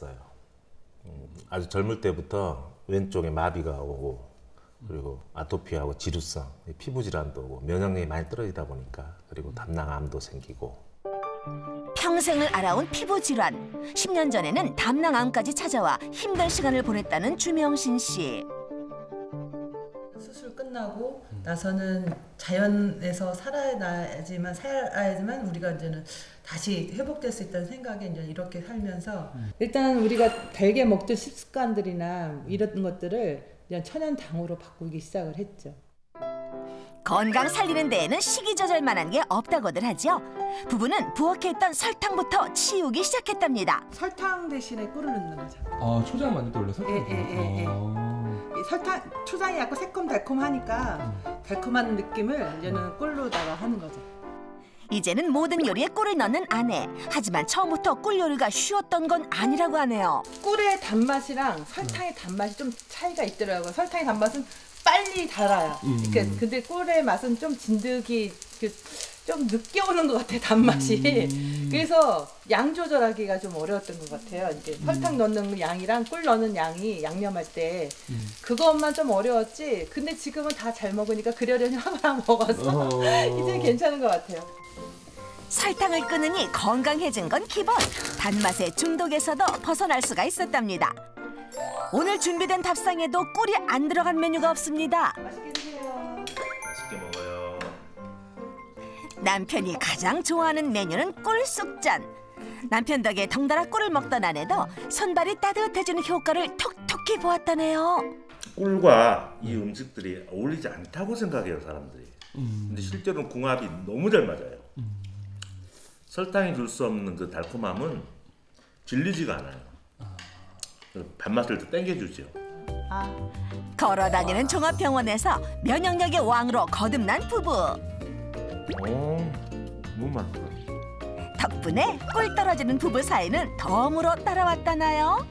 왔어요. 음, 아주 젊을 때부터 왼쪽에 마비가 오고 그리고 아토피하고 지루성, 피부 질환도 오고 면역력이 많이 떨어지다 보니까 그리고 담낭암도 생기고 평생을 알아온 피부 질환. 10년 전에는 담낭암까지 찾아와 힘든 시간을 보냈다는 주명신 씨. 수술 끝나고 나서는 자연에서 살아야지만 살아야지만 우리가 이제는 다시 회복될 수 있다는 생각에 이제 이렇게 살면서 일단 우리가 달게 먹던 식습관들이나 이런 것들을 그냥 천연당으로 바꾸기 시작을 했죠. 건강 살리는 데에는 시기 조절만한 게 없다고들 하죠. 부부는 부엌에 있던 설탕부터 치우기 시작했답니다. 설탕 대신에 꿀을 넣는 거죠. 아 초장 만들 때 원래 설탕. 예, 예, 예, 예. 이 설탕 초장이 약간 새콤달콤하니까 달콤한 느낌을 이제는 꿀로다가 하는 거죠. 이제는 모든 요리에 꿀을 넣는 아내. 하지만 처음부터 꿀 요리가 쉬웠던 건 아니라고 하네요. 꿀의 단맛이랑 설탕의 단맛이 좀 차이가 있더라고요. 설탕의 단맛은 빨리 달아요. 음. 그러니까 근데 꿀의 맛은 좀 진득이 그, 좀 늦게 오는 것 같아요. 단맛이. 음. 그래서 양 조절하기가 좀 어려웠던 것 같아요. 이제 설탕 넣는 양이랑 꿀 넣는 양이 양념할 때 음. 그것만 좀 어려웠지. 근데 지금은 다 잘 먹으니까 그러려니 하나 먹어서 어. 이제 괜찮은 것 같아요. 설탕을 끊으니 건강해진 건 기본. 단맛의 중독에서도 벗어날 수가 있었답니다. 오늘 준비된 밥상에도 꿀이 안 들어간 메뉴가 없습니다. 맛있게 남편이 가장 좋아하는 메뉴는 꿀 쑥잔. 남편 덕에 덩달아 꿀을 먹던 아내도 손발이 따뜻해지는 효과를 톡톡히 보았다네요. 꿀과 이 음식들이 어울리지 않다고 생각해요 사람들이. 음. 근데 실제로는 궁합이 너무 잘 맞아요. 설탕이 줄 수 없는 그 달콤함은 질리지가 않아요. 그 밥맛을 또 땡겨주죠. 아, 걸어다니는 종합병원에서 면역력의 왕으로 거듭난 부부. 오, 너무 맛있어. 덕분에 꿀 떨어지는 부부 사이는 덤으로 따라왔다나요?